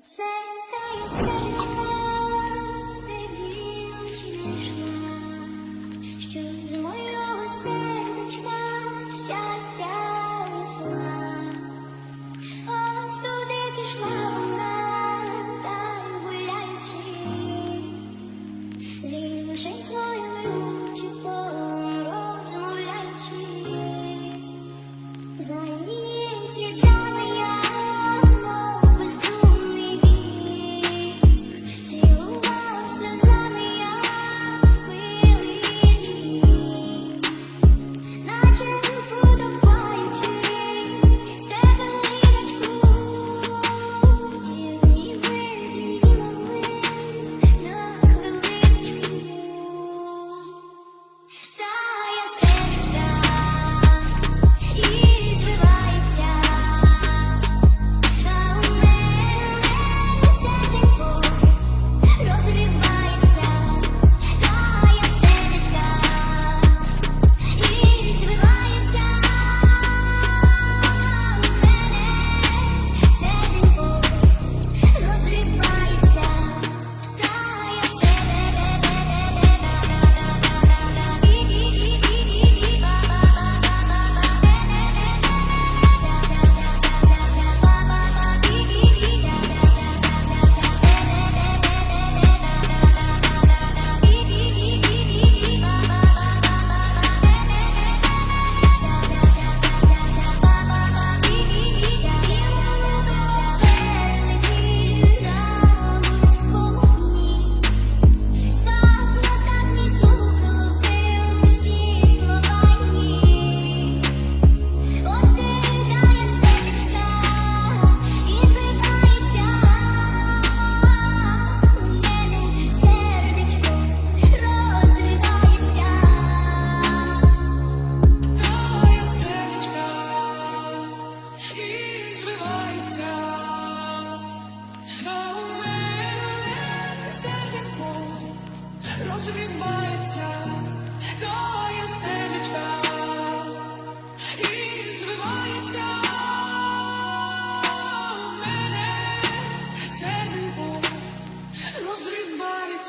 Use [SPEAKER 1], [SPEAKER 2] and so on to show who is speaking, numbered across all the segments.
[SPEAKER 1] Оце та істеричка, де дівчина йшла, що з мого сердечка щастя несла. Ось туди пішла вона, та й гуляючи, з. За її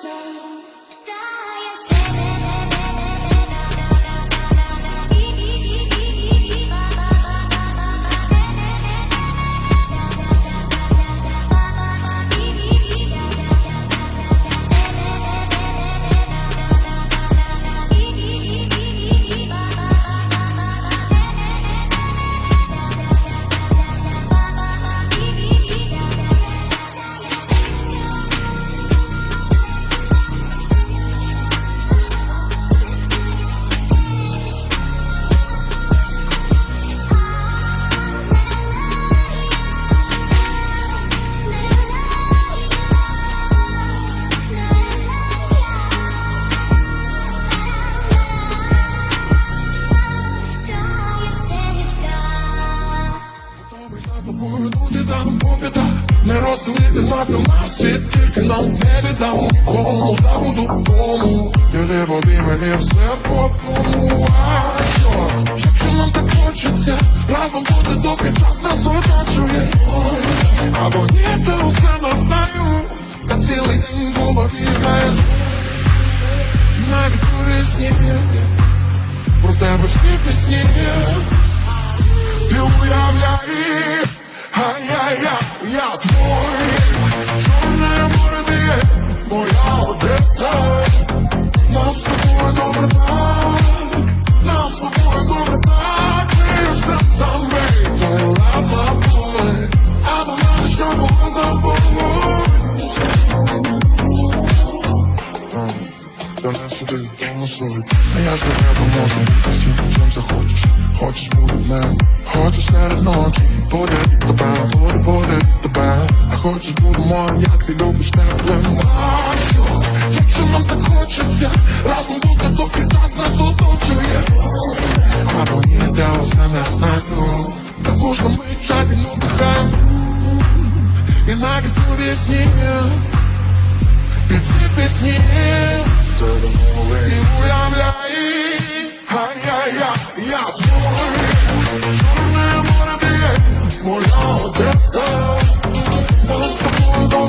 [SPEAKER 2] So. Розділити на нас світ тільки нам не віддам нікому забуду вдому Люди води мені все по тому А що, якщо нам так хочеться Разом бути доки час нас оточує Або ні, то усе не знаю Та цілий день в голові Навіть у вісні. Про тебе всі пісні. Ти уявляй, ай-яй-яй, я твой Чорне море ти моя Одеса Нам з тобою добре так, нам з тобою добре так Ти ж те саме, твоя лапа боле А до мене що було тобою До нас сюди, тому А я ж до тебе можу бути всім, чим захочеш Хочеш бути днем, хочеш серед ночі Буде тебе, буде, буде тебе А хочеш бути моїм, як ти любиш теплим що, якщо нам так хочеться Разом бути, доки час нас оточує Або ні, я усе не знаю Та кожна мить жадібно дихаю І навіть у вісні під ці пісні І уявляй, Ай-яй-яй, я чорний, чорне море ти, моя Одеса, нам з тобою до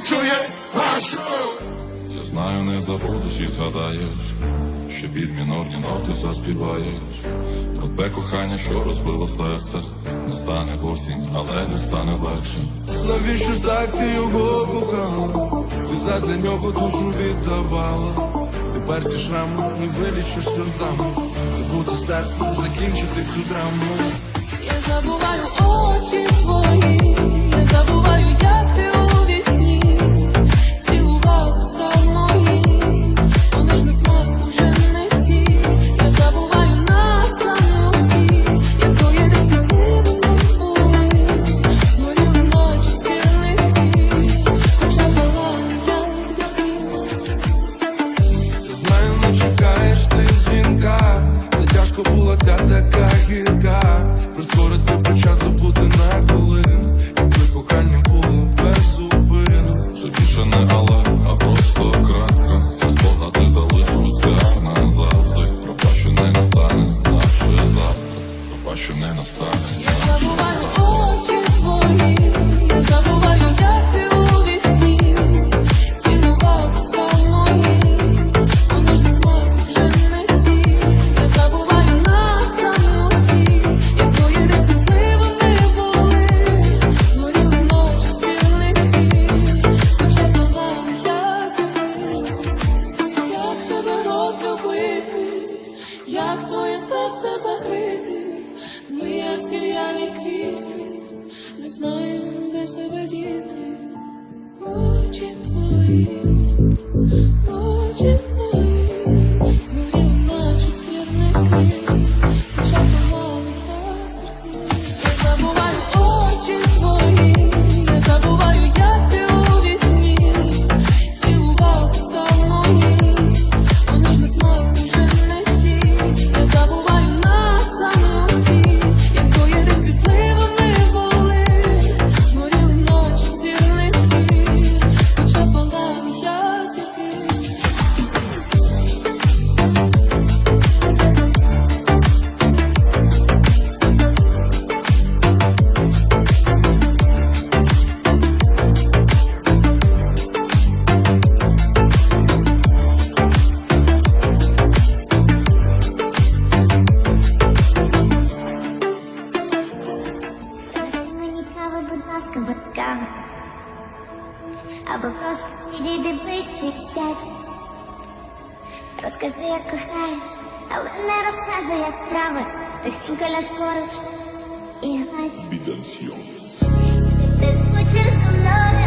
[SPEAKER 2] чує вашу.
[SPEAKER 3] Я знаю, не забудеш і згадаєш, що під мінорні ноти заспіваєш. Про те кохання, що розбило серце, не стане осінь, але не стане легше.
[SPEAKER 4] Навіщо ж так ти його кохала? Ти задля нього душу віддавала. Тепер ці шрами не вилічиш сльозами Забути старт, закінчити цю драму.
[SPEAKER 5] Я забуваю очі свої, я забуваю, як ти. немов сіяні квіти, не знаю, де себе діти, очі твої.
[SPEAKER 1] Y Te escuchas, Lola.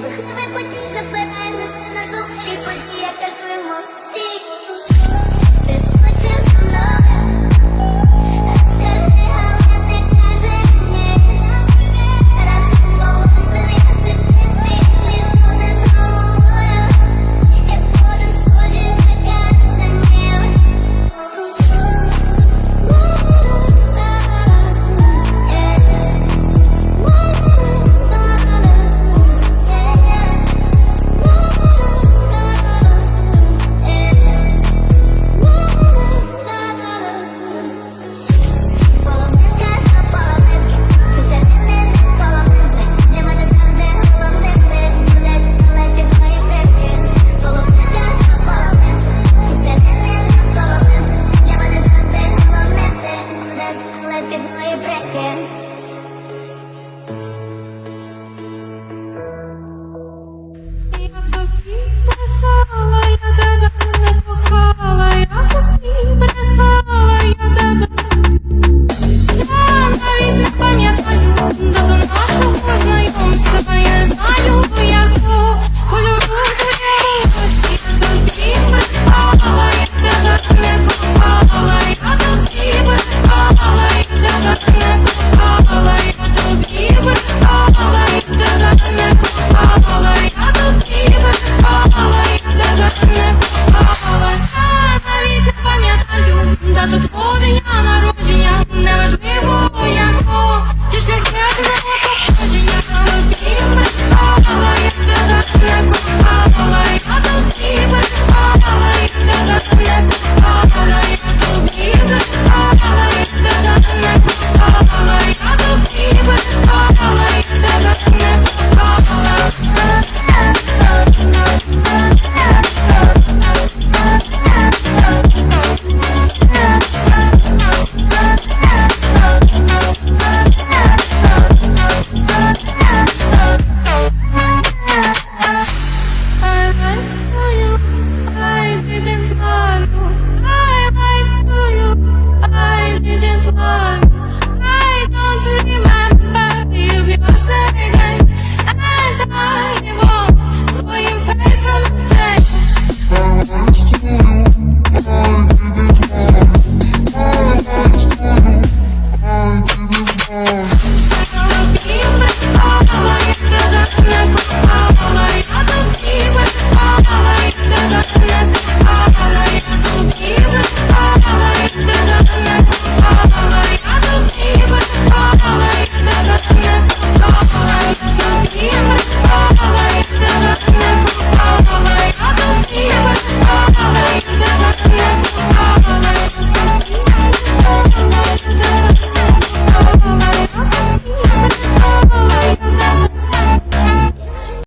[SPEAKER 1] 我现在